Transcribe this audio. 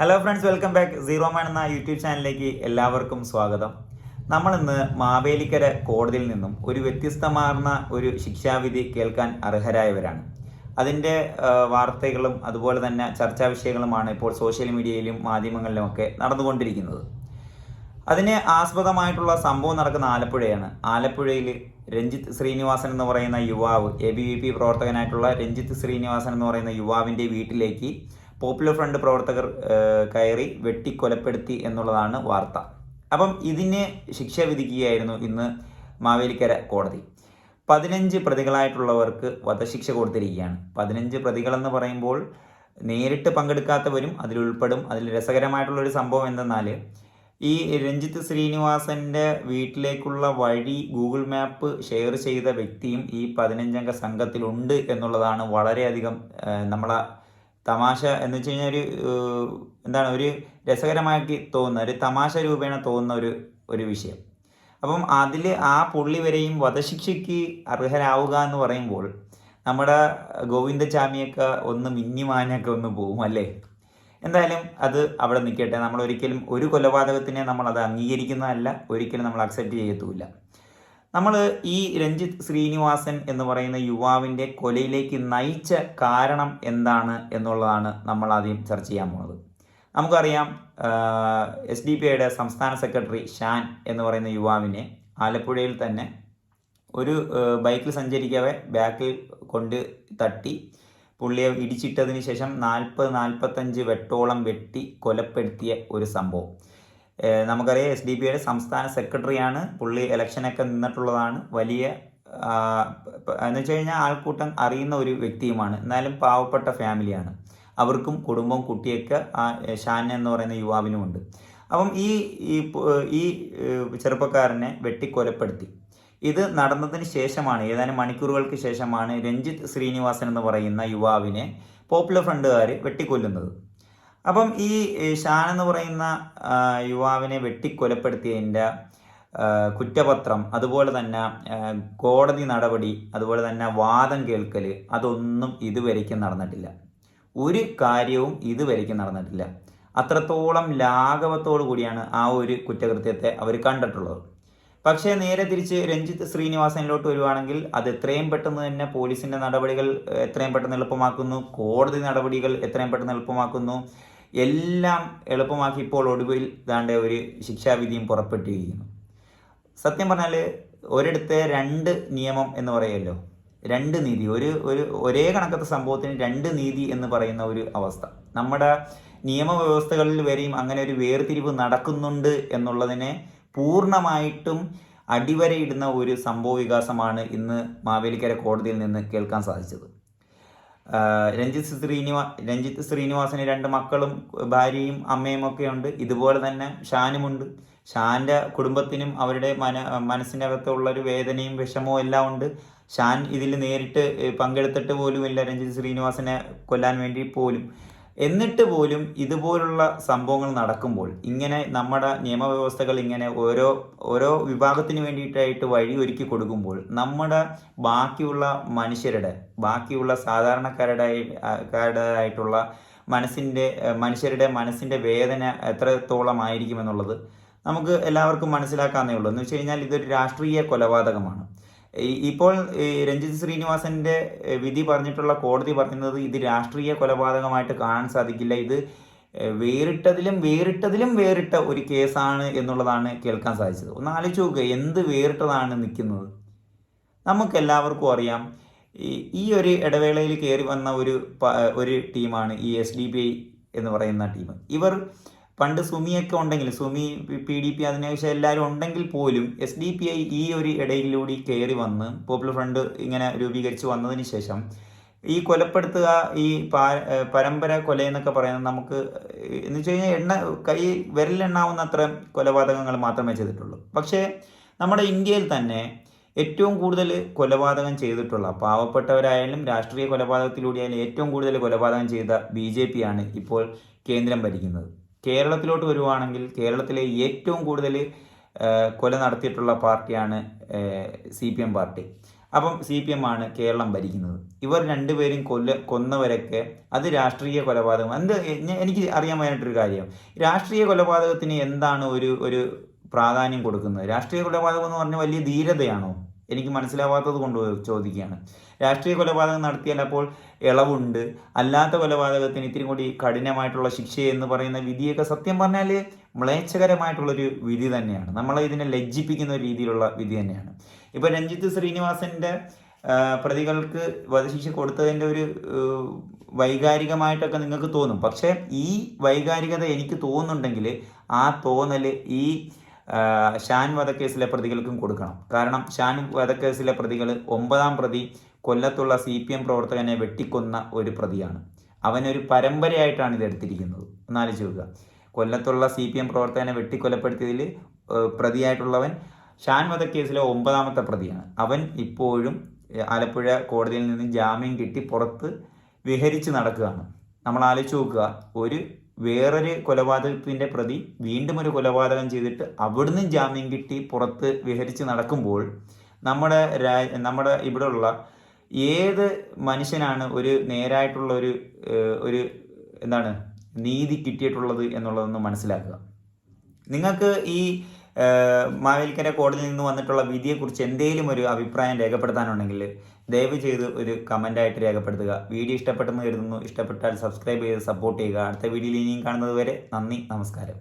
Hello friends welcome back zero man എന്ന YouTube ചാനലിലേക്ക് എല്ലാവർക്കും സ്വാഗതം. നമ്മൾ ഇന്ന് മാവേലിക്കര കോടതിയിൽ നിന്നും ഒരു വ്യത്യസ്തമാർന്ന ഒരു ശിക്ഷാവിധി കേൾക്കാൻ അർഹരായവരാണ്. അതിന്റെ വാർത്തകളും അതുപോലെ തന്നെ ചർച്ചാ വിഷയങ്ങളുമാണ് ഇപ്പോൾ സോഷ്യൽ മീഡിയയിലും മാധ്യമങ്ങളിലുമൊക്കെ നടന്നുകൊണ്ടിരിക്കുന്നത്. അതിനെ ആസ്പദമായിട്ടുള്ള സംഭവം നടക്കുന്ന ആലപ്പുഴയാണ്. ആലപ്പുഴയിൽ രഞ്ജിത്ത് ശ്രീനിവാസൻ എന്ന് പറയുന്ന യുവാവ് എ ബി വി പി പ്രവർത്തകനായിട്ടുള്ള രഞ്ജിത്ത് ശ്രീനിവാസൻ എന്ന് പറയുന്ന യുവാവിന്റെ വീട്ടിലേക്ക് പോപ്പുലർ ഫ്രണ്ട് പ്രവർത്തകർ കയറി വെട്ടിക്കൊലപ്പെടുത്തി എന്നുള്ളതാണ് വാർത്ത. അപ്പം ഇതിന് ശിക്ഷ വിധിക്കുകയായിരുന്നു ഇന്ന് മാവേലിക്കര കോടതി. പതിനഞ്ച് പ്രതികളായിട്ടുള്ളവർക്ക് വധശിക്ഷ കൊടുത്തിരിക്കുകയാണ്. പതിനഞ്ച് പ്രതികളെന്ന് പറയുമ്പോൾ നേരിട്ട് പങ്കെടുക്കാത്തവരും അതിലുൾപ്പെടും അതിൽ രസകരമായിട്ടുള്ളൊരു സംഭവം എന്തെന്നാൽ ഈ രഞ്ജിത്ത് ശ്രീനിവാസന്റെ വീട്ടിലേക്കുള്ള വഴി ഗൂഗിൾ മാപ്പ് ഷെയർ ചെയ്ത വ്യക്തിയും ഈ പതിനഞ്ചംഗ സംഘത്തിലുണ്ട് എന്നുള്ളതാണ് വളരെയധികം നമ്മളെ തമാശ എന്ന് വെച്ച് കഴിഞ്ഞാൽ ഒരു എന്താണ് ഒരു രസകരമാക്കി തോന്നുന്ന ഒരു തമാശ രൂപേണ തോന്നുന്ന ഒരു ഒരു വിഷയം. അപ്പം അതിൽ ആ പുള്ളി വരെയും വധശിക്ഷയ്ക്ക് അർഹരാവുക എന്ന് പറയുമ്പോൾ നമ്മുടെ ഗോവിന്ദചാമിയൊക്കെ ഒന്ന് മിന്നിമാനൊക്കെ ഒന്ന് പോവും അല്ലേ? എന്തായാലും അത് അവിടെ നിൽക്കട്ടെ. നമ്മൾ ഒരിക്കലും ഒരു കൊലപാതകത്തിനെ നമ്മൾ അത് അംഗീകരിക്കുന്നതല്ല ഒരിക്കലും നമ്മൾ അക്സെപ്റ്റ് ചെയ്യത്തുമില്ല. നമ്മൾ ഈ രഞ്ജിത്ത് ശ്രീനിവാസൻ എന്ന് പറയുന്ന യുവാവിന്റെ കൊലയിലേക്ക് നയിച്ച കാരണം എന്താണ് എന്നുള്ളതാണ് നമ്മൾ ആദ്യം ചർച്ച ചെയ്യാൻ പോകുന്നത് നമുക്കറിയാം എസ് ഡി പി ഐയുടെ സംസ്ഥാന സെക്രട്ടറി ഷാൻ എന്ന് പറയുന്ന യുവാവിനെ ആലപ്പുഴയിൽ തന്നെ ഒരു ബൈക്കിൽ സഞ്ചരിക്കവേ ബാക്കിൽ കൊണ്ട് തട്ടി പുള്ളിയെ ഇടിച്ചിട്ടതിന് ശേഷം നാൽപ്പത് നാൽപ്പത്തഞ്ച് വെട്ടോളം വെട്ടി കൊലപ്പെടുത്തിയ ഒരു സംഭവം. നമുക്കറിയാം എസ് ഡി പി ഐയുടെ സംസ്ഥാന സെക്രട്ടറിയാണ്. പുള്ളി ഇലക്ഷനൊക്കെ നിന്നിട്ടുള്ളതാണ്. വലിയ എന്ന് വെച്ച് കഴിഞ്ഞാൽ ആൾക്കൂട്ടം അറിയുന്ന ഒരു വ്യക്തിയുമാണ്. എന്നാലും പാവപ്പെട്ട ഫാമിലിയാണ്. അവർക്കും കുടുംബം കുട്ടിയൊക്കെ ആ ഷാൻ എന്ന് പറയുന്ന യുവാവിനുമുണ്ട്. അപ്പം ഈ ഈ ചെറുപ്പക്കാരനെ വെട്ടിക്കൊലപ്പെടുത്തി. ഇത് നടന്നതിന് ശേഷമാണ് ഏതാനും മണിക്കൂറുകൾക്ക് ശേഷമാണ് രഞ്ജിത്ത് ശ്രീനിവാസൻ എന്ന് പറയുന്ന യുവാവിനെ പോപ്പുലർ ഫ്രണ്ടുകാർ വെട്ടിക്കൊല്ലുന്നത്. അപ്പം ഈ ഷാൻ എന്ന് പറയുന്ന യുവാവിനെ വെട്ടിക്കൊലപ്പെടുത്തിയതിന്റെ കുറ്റപത്രം അതുപോലെ തന്നെ കോടതി നടപടി അതുപോലെ തന്നെ വാദം കേൾക്കൽ അതൊന്നും ഇതുവരേക്കും നടന്നിട്ടില്ല. ഒരു കാര്യവും ഇതുവരേക്കും നടന്നിട്ടില്ല. അത്രത്തോളം ലാഘവത്തോടു കൂടിയാണ് ആ ഒരു കുറ്റകൃത്യത്തെ അവർ കണ്ടിട്ടുള്ളത്. പക്ഷേ നേരെ തിരിച്ച് രഞ്ജിത്ത് ശ്രീനിവാസനിലോട്ട് വരുവാണെങ്കിൽ അത് എത്രയും പെട്ടെന്ന് തന്നെ പോലീസിന്റെ നടപടികൾ എത്രയും പെട്ടെന്ന് എളുപ്പമാക്കുന്നു കോടതി നടപടികൾ എത്രയും പെട്ടെന്ന് എളുപ്പമാക്കുന്നു. എല്ലാം എളുപ്പമാക്കി ഇപ്പോൾ ഒടുവിൽ ദാണ്ടെ ഒരു ശിക്ഷാവിധിയും പുറപ്പെട്ടിരിക്കുന്നു. സത്യം പറഞ്ഞാൽ ഒരിടത്തെ രണ്ട് നിയമം എന്ന് പറയുമല്ലോ രണ്ട് നീതി. ഒരു ഒരു ഒരേ കണക്കത്തെ സംഭവത്തിന് രണ്ട് നീതി എന്ന് പറയുന്ന ഒരു അവസ്ഥ. നമ്മുടെ നിയമവ്യവസ്ഥകളിൽ വരെയും അങ്ങനെ ഒരു വേർതിരിവ് നടക്കുന്നുണ്ട് എന്നുള്ളതിനെ പൂർണമായിട്ടും അടിവരയിടുന്ന ഒരു സംഭവ വികാസമാണ് ഇന്ന് മാവേലിക്കര കോടതിയിൽ നിന്ന് കേൾക്കാൻ സാധിച്ചത്. രഞ്ജിത്ത് ശ്രീനിവാ രഞ്ജിത്ത് ശ്രീനിവാസന് രണ്ട് മക്കളും ഭാര്യയും അമ്മയും ഒക്കെ ഉണ്ട്. ഇതുപോലെ തന്നെ ഷാനുമുണ്ട് ഷാന്റെ കുടുംബത്തിനും അവരുടെ മന മനസ്സിനകത്തുള്ള ഒരു വേദനയും വിഷമവും എല്ലാം ഉണ്ട്. ഷാൻ ഇതിൽ നേരിട്ട് പങ്കെടുത്തിട്ട് പോലുമില്ല രഞ്ജിത്ത് ശ്രീനിവാസനെ കൊല്ലാൻ വേണ്ടി പോലും. എന്നിട്ട് പോലും ഇതുപോലുള്ള സംഭവങ്ങൾ നടക്കുമ്പോൾ ഇങ്ങനെ നമ്മുടെ നിയമവ്യവസ്ഥകൾ ഇങ്ങനെ ഓരോ ഓരോ വിഭാഗത്തിന് വേണ്ടിയിട്ടായിട്ട് വഴി ഒരുക്കി കൊടുക്കുമ്പോൾ നമ്മുടെ ബാക്കിയുള്ള മനുഷ്യരുടെ ബാക്കിയുള്ള സാധാരണക്കാരുടെ കാരുടേതായിട്ടുള്ള മനസ്സിന്റെ മനുഷ്യരുടെ മനസ്സിന്റെ വേദന എത്രത്തോളം ആയിരിക്കുമെന്നുള്ളത് നമുക്ക് എല്ലാവർക്കും മനസ്സിലാക്കാവുന്നേ ഉള്ളൂ. എന്ന് വെച്ച് കഴിഞ്ഞാൽ ഇതൊരു രാഷ്ട്രീയ കൊലപാതകമാണ്. ഇപ്പോൾ രഞ്ജിത് ശ്രീനിവാസന്റെ വിധി പറഞ്ഞിട്ടുള്ള കോടതി പറയുന്നത് ഇത് രാഷ്ട്രീയ കൊലപാതകമായിട്ട് കാണാൻ സാധിക്കില്ല. ഇത് വേറിട്ടതിലും വേറിട്ടതിലും വേറിട്ട ഒരു കേസാണ് എന്നുള്ളതാണ് കേൾക്കാൻ സാധിച്ചത്. ഒന്ന് ആലോചിച്ച് നോക്കുക എന്ത് വേറിട്ടതാണ് നിൽക്കുന്നത്? നമുക്ക് എല്ലാവർക്കും അറിയാം ഈ ഒരു ഇടവേളയിൽ കയറി വന്ന ഒരു ഒരു ടീമാണ് ഈ എസ് ഡി ബി ഐ എന്ന് പറയുന്ന ടീം. ഇവർ പണ്ട് സുമിയൊക്കെ ഉണ്ടെങ്കിൽ സുമി പി ഡി പി അതിനുശേഷം എല്ലാവരും ഉണ്ടെങ്കിൽ പോലും എസ് ഡി പി ഐ ഈ ഒരു ഇടയിലൂടെ കയറി വന്ന് പോപ്പുലർ ഫ്രണ്ട് ഇങ്ങനെ രൂപീകരിച്ച് വന്നതിന് ശേഷം ഈ കൊലപ്പെടുത്തുക ഈ പരമ്പര കൊല എന്നൊക്കെ പറയുന്നത് നമുക്ക് എന്ന് വെച്ച് കഴിഞ്ഞാൽ എണ്ണ കൈ വിരലെണ്ണാവുന്ന അത്ര കൊലപാതകങ്ങൾ മാത്രമേ ചെയ്തിട്ടുള്ളൂ. പക്ഷേ നമ്മുടെ ഇന്ത്യയിൽ തന്നെ ഏറ്റവും കൂടുതൽ കൊലപാതകം ചെയ്തിട്ടുള്ള പാവപ്പെട്ടവരായാലും രാഷ്ട്രീയ കൊലപാതകത്തിലൂടെയായാലും ഏറ്റവും കൂടുതൽ കൊലപാതകം ചെയ്ത ബി ജെ പി ആണ് ഇപ്പോൾ കേന്ദ്രം ഭരിക്കുന്നത്. കേരളത്തിലോട്ട് വരുവാണെങ്കിൽ കേരളത്തിലെ ഏറ്റവും കൂടുതൽ കൊല നടത്തിയിട്ടുള്ള പാർട്ടിയാണ് സി പി എം പാർട്ടി. അപ്പം സി പി എം ആണ് കേരളം ഭരിക്കുന്നത്. ഇവർ രണ്ടുപേരും കൊല്ല കൊന്നവരൊക്കെ അത് രാഷ്ട്രീയ കൊലപാതകം. എന്ത് എനിക്ക് അറിയാൻ വേണ്ടിയിട്ടൊരു കാര്യം. രാഷ്ട്രീയ കൊലപാതകത്തിന് എന്താണ് ഒരു ഒരു പ്രാധാന്യം കൊടുക്കുന്നത്? രാഷ്ട്രീയ കൊലപാതകം എന്ന് പറഞ്ഞാൽ വലിയ ധീരതയാണോ? എനിക്ക് മനസ്സിലാവാത്തത് കൊണ്ട് ചോദിക്കുകയാണ്. രാഷ്ട്രീയ കൊലപാതകം നടത്തിയാൽ അപ്പോൾ ഇളവുണ്ട്. അല്ലാത്ത കൊലപാതകത്തിന് ഇത്തിരി കൂടി കഠിനമായിട്ടുള്ള ശിക്ഷ എന്ന് പറയുന്ന വിധിയൊക്കെ സത്യം പറഞ്ഞാൽ മ്ലേച്ഛകരമായിട്ടുള്ളൊരു വിധി തന്നെയാണ്. നമ്മളെ ഇതിനെ ലജ്ജിപ്പിക്കുന്ന ഒരു രീതിയിലുള്ള വിധി തന്നെയാണ്. ഇപ്പോൾ രഞ്ജിത്ത് ശ്രീനിവാസന്റെ പ്രതികൾക്ക് വധശിക്ഷ കൊടുത്തതിന്റെ ഒരു വൈകാരികമായിട്ടൊക്കെ നിങ്ങൾക്ക് തോന്നും. പക്ഷേ ഈ വൈകാരികത എനിക്ക് തോന്നുന്നുണ്ടെങ്കിൽ ആ തോന്നൽ ഈ ഷാൻ വധക്കേസിലെ പ്രതികൾക്കും കൊടുക്കണം. കാരണം ഷാൻ വധക്കേസിലെ പ്രതികൾ ഒമ്പതാം പ്രതി കൊല്ലത്തുള്ള സി പി എം പ്രവർത്തകനെ വെട്ടിക്കൊന്ന ഒരു പ്രതിയാണ്. അവനൊരു പരമ്പരയായിട്ടാണ് ഇത് എടുത്തിരിക്കുന്നത്. ഒന്നാലോചിച്ച് നോക്കുക. കൊല്ലത്തുള്ള സി പി എം പ്രവർത്തകനെ വെട്ടിക്കൊലപ്പെടുത്തിയതിൽ പ്രതിയായിട്ടുള്ളവൻ ഷാൻ വധക്കേസിലെ ഒമ്പതാമത്തെ പ്രതിയാണ്. അവൻ ഇപ്പോഴും ആലപ്പുഴ കോടതിയിൽ നിന്ന് ജാമ്യം കിട്ടി പുറത്ത് വിഹരിച്ച് നടക്കുകയാണ്. നമ്മൾ ആലോചിച്ച് നോക്കുക. ഒരു വേറൊരു കൊലപാതകത്തിന്റെ പ്രതി വീണ്ടും ഒരു കൊലപാതകം ചെയ്തിട്ട് അവിടുന്ന് ജാമ്യം കിട്ടി പുറത്ത് വിഹരിച്ച് നടക്കുമ്പോൾ നമ്മുടെ രാ നമ്മുടെ ഇവിടെയുള്ള ഏത് മനുഷ്യനാണ് ഒരു നേരായിട്ടുള്ള ഒരു ഒരു എന്താണ് നീതി കിട്ടിയിട്ടുള്ളത് എന്നുള്ളതൊന്ന് മനസ്സിലാക്കുക. നിങ്ങൾക്ക് ഈ മാവേലിക്കര കോടതിയിൽ നിന്ന് വന്നിട്ടുള്ള വിധിയെക്കുറിച്ച് എന്തെങ്കിലും ഒരു അഭിപ്രായം രേഖപ്പെടുത്താനുണ്ടെങ്കിൽ ദയവ് ചെയ്ത് ഒരു കമന്റായിട്ട് രേഖപ്പെടുത്തുക. വീഡിയോ ഇഷ്ടപ്പെട്ടെന്ന് കരുതുന്നു. ഇഷ്ടപ്പെട്ടാൽ സബ്സ്ക്രൈബ് ചെയ്ത് സപ്പോർട്ട് ചെയ്യുക. അടുത്ത വീഡിയോയിൽ ഇനിയും കാണുന്നത് വരെ നന്ദി നമസ്കാരം.